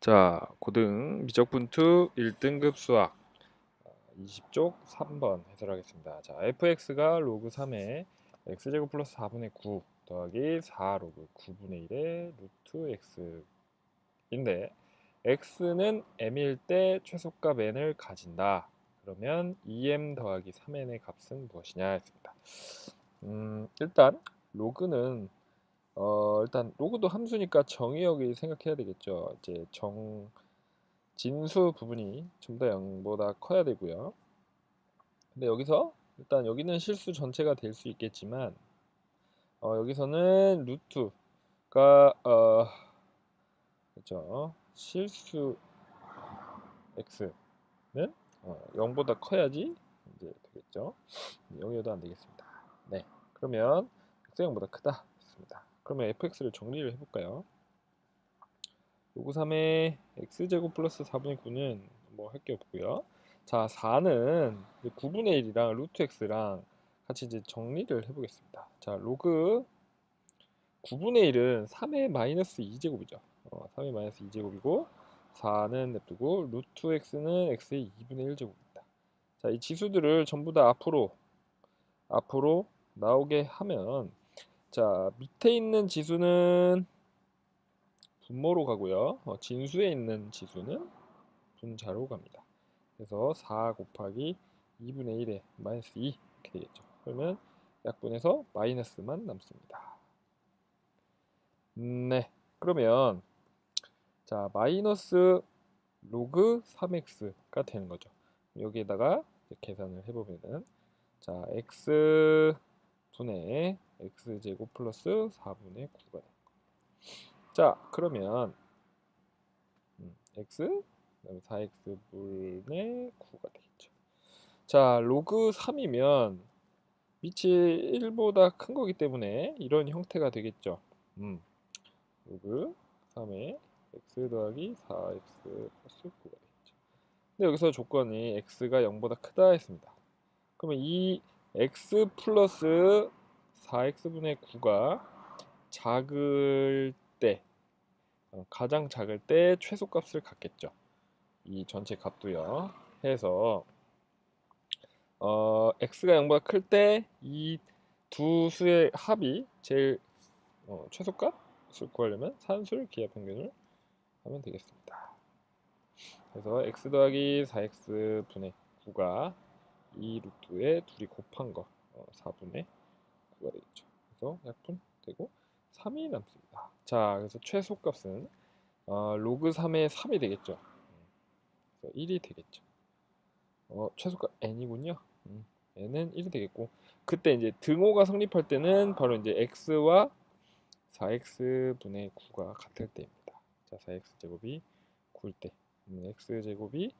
자, 고등 미적분투 1등급 수학 20쪽 3번 해설하겠습니다. 자, fx가 로그 3의 x제곱 플러스 4분의 9 더하기 4 로그 9분의 1의 루트 x인데 x는 m일 때 최소값 n을 가진다. 그러면 2m 더하기 3n의 값은 무엇이냐 했습니다. 음, 일단 로그는 어, 일단 로그도 함수니까 정의역이 생각해야 되겠죠. 이제 정 진수 부분이 다 0보다 커야 되고요. 근데 여기서 일단 여기는 실수 전체가 될 수 있겠지만 어, 여기서는 루트가 어, 그렇죠. 실수 x는 어, 0보다 커야지 이제 되겠죠. 여기도 안 되겠습니다. 네. 그러면 x 0보다 크다 했습니다. 그러면 fx를 정리를 해볼까요? 로그 3의 x제곱 플러스 4분의 9는 뭐 할 게 없고요. 자, 4는 9분의 1이랑 루트 x랑 같이 이제 정리를 해보겠습니다. 자, 로그 9분의 1은 3의 마이너스 2제곱이죠. 어, 3의 마이너스 2제곱이고 4는 냅두고 루트 x는 x의 2분의 1제곱입니다. 자, 이 지수들을 전부 다 앞으로 앞으로 나오게 하면 자, 밑에 있는 지수는 분모로 가고요. 어, 진수에 있는 지수는 분자로 갑니다. 그래서 4 곱하기 2분의 1에 마이너스 2 이렇게 되겠죠. 그러면 약분해서 마이너스만 남습니다. 네, 그러면 자 마이너스 로그 3x가 되는 거죠. 여기에다가 계산을 해보면은 자 x 분의 x제곱 플러스 4분의 9가 됩니다. 자, 그러면 음, x 그다음에 4x 분의 9가 되겠죠. 자, 로그 3이면 밑이 1보다 큰 거기 때문에 이런 형태가 되겠죠. 음, 로그 3의 x 더하기 4x 플러스 9가 되겠죠. 근데 여기서 조건이 x가 0보다 크다 했습니다. 그러면 이 x 플러스 4x분의 9가 작을 때 어, 가장 작을 때 최소값을 갖겠죠. 이 전체 값도요. 해서 어, x가 0보다 클 때 이 두 수의 합이 제일 어, 최소값을 구하려면 산술 기하 평균을 하면 되겠습니다. 그래서 x 더하기 4x 분의 9가 이 루트에 둘이 곱한 거 어, 4분의 9가 되겠죠. 그래서 약분 되고 3이 남습니다. 자, 그래서 최소값은 어, 로그 3의 3이 되겠죠. 그래서 1이 되겠죠. 어, 최소값 n이군요. 음, n은 1이 되겠고 그때 이제 등호가 성립할 때는 바로 이제 x와 4x 분의 9가 같을 때입니다. 자, 4x 제곱이 9일 때, 음, x 제곱이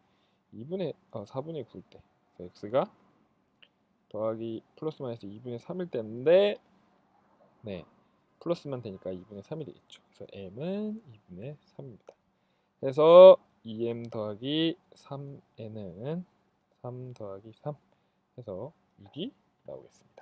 2분의 어, 4분의 9일 때, x가 더하기 플러스 마이너스 2분의 3일 때인데 네 플러스만 되니까 2분의 3이 되겠죠. 그래서 m은 2분의 3입니다. 그래서 2m 더하기 3n은 3 더하기 3 해서 6이 나오겠습니다.